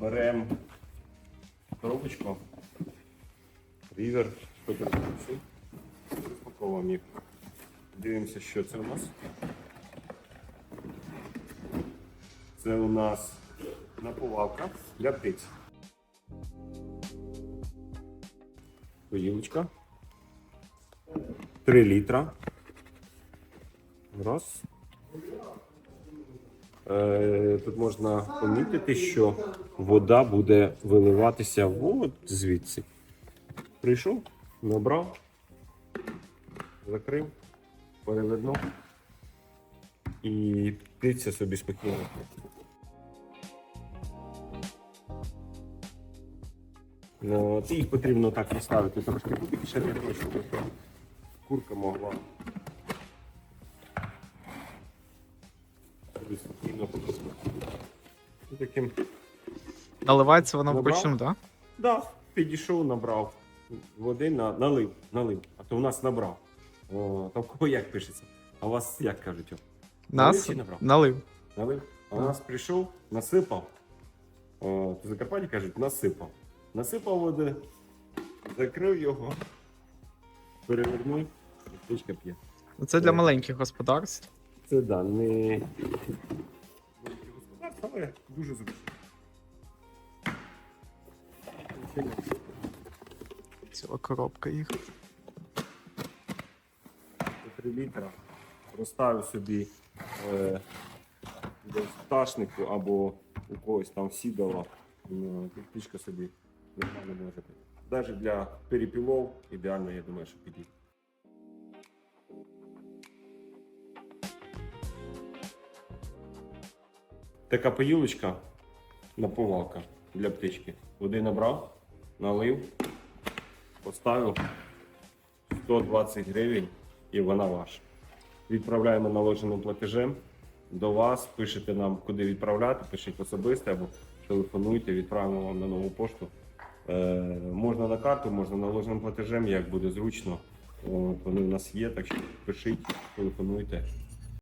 Беремо коробочку. Рівер 137. Розпаковуємо їх. Дивимося, що це у нас. Це у нас наповалка для птиць. Поїлочка. 3 літра. Раз. Е, Тут можна помітити, що вода буде виливатися от звідси. Прийшов, набрав, закрив, перевернув і птиця собі спокійно. Ну, їх потрібно так поставити трошки для того, щоб курка могла собі спокійно. І таким Наливається воно Набрав? вручну, так? Да, підійшов, набрав води, на, налив, налив. А то у нас набрав. О, то в кого як пишеться? А у вас як кажуть? Налив Нас чи набрав? налив. Налив? А у Так. нас прийшов, насипав. О, в Закарпатті кажуть, насипав. Насипав води, закрив його, перевернув, і птичка п'є. Це для маленьких господарств. Це да, не але дуже зручно. Ціла коробка їх. 3 літра. Розставив собі е, десь в пташнику або у когось там сідала, птичка собі нормально може бути. Навіть для перепілов ідеально, я думаю, що підійде. Така поїлочка наповалка для птички. Води набрав, налив, поставив 120 гривень і вона ваша. Відправляємо наложеним платежем до вас, пишете нам, куди відправляти, пишіть особисто або телефонуйте, відправимо вам на нову пошту. Е, можна на карту, можна наложеним платежем, як буде зручно. Вони в нас є, так що пишіть, телефонуйте.